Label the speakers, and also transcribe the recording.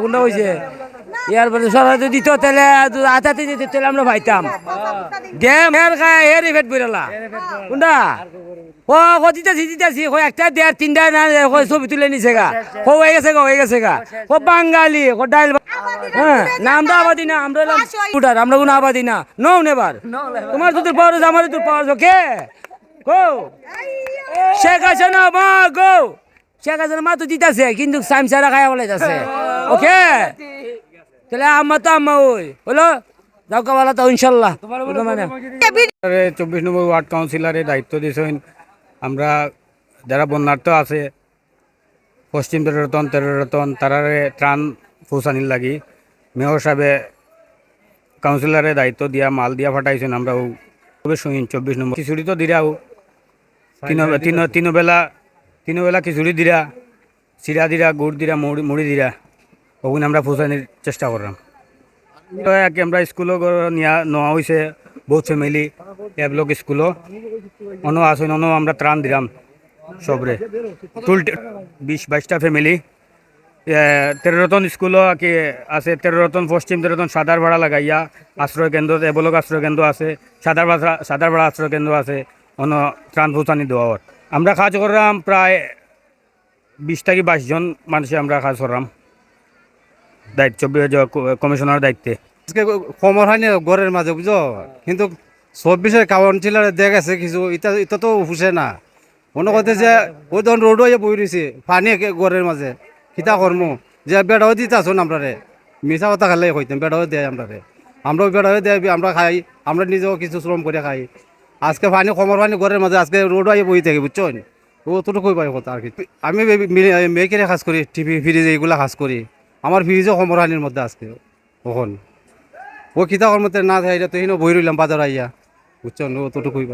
Speaker 1: কোনটা হয়েছে ইয়ার দিত আতাতে আমরা ভাইতাম। দেম হের খায়, হের ইফেক্ট বইরালা কোনটা ও দিতেছি দিতেছি ও একটা দেড়, তিনটা না ও ছবি তুলে নিছে গা। ও হয়ে গেছে গা, হয়ে গেছে গা। ও বাঙালি ও ডাইল হ্যাঁ আবাদি না, আমরা আমরা কোনো আবাদি না। নো নেবার। তোমার তোর কে? শেখ হাসিনা, মা গো শেখ হাসিনা, মা তো দিতেছে, কিন্তু সাইম সারা খায়া বলে যাচ্ছে ওকে? তাহলে আম্মা তো আম্মা ওই। হলো যাও কাবালা তো ইনশাল্লাহ। মানে।
Speaker 2: চব্বিশ নম্বর ওয়ার্ড কাউন্সিলরের দায়িত্ব দিয়েছেন। আমরা যারা বন্যার্থ আছে পশ্চিম তেরোরতন তেরোরতন তারারে ত্রাণ পৌঁছানির লাগি। মেয়র সাহেবে কাউন্সিলরে দায়িত্ব দিয়া মাল দিয়া ফাটাইছেন আমরা খুবই সহিন চব্বিশ নম্বর খিচুড়ি তো দিরাও। তিন তিন তিনবেলা তিনবেলা খিচুড়ি দিরা চিরা দিরা গুড় দিরা মুড়ি মুড়ি দিরা। ওগুলো আমরা পৌঁছানির চেষ্টা করলাম। তো আমরা স্কুলও নিয়া নেওয়া হয়েছে বহুত ফ্যামিলি এগুলোক স্কুলও। অন্য আসুন অন্য আমরা ত্রাণ দিলাম সবরে। টুল বিশ, বাইশটা ফ্যামিলি তেরোরতন স্কুলও কি আছে, তেরোরতন পশ্চিম, তেরোরতন সাদার ভাড়া লাগাইয়া আশ্রয় কেন্দ্র এবলক আশ্রয় কেন্দ্র আছে, সাদার ভাড়া সাদার ভাড়া আশ্রয় কেন্দ্র আছে, অন্য ত্রাণ পৌঁছানি দেওয়ার আমরা কাজ করলাম প্রায় বিশ থেকে বাইশ জন মানুষে আমরা কাজ করলাম। দায়িত্ব কমিশনার দায়িত্বে।
Speaker 3: আজকে কমর হয়নি ঘরের মাঝে বুঝো কিন্তু চব্বিশের কাউন্সিলার দেখা গেছে কিছু, ইটা ইটা তো হুসে না। মনে করতে যে, ওই তখন রোড হয়ে বই রয়েছে পানি ঘরের মাঝে। কিতা কর্ম? যে বেড়াও দিতে আসুন আমরা মিশা কথা খালে হইতাম বেড়াও দেয় আমরা আমরাও বেড়াও দেয়, আমরা খাই, আমরা নিজেও কিছু শ্রম করে খাই। আজকে পানি কমর পানি ঘরের মাঝে, আজকে রোড হয়ে বই থাকে, বুঝছ? অতটুকুই পাই কথা আর কি। আমি মেয়েকে কাজ করি, টিভি, ফ্রিজ এইগুলা কাজ করি। আমার ফ্রিজও সমরহানির মধ্যে আছে কখন ও কিতা কর্মতে না থাকে তো হিনো বই রইলাম, বাজার আইয়া। বুঝছ? অতটুকুই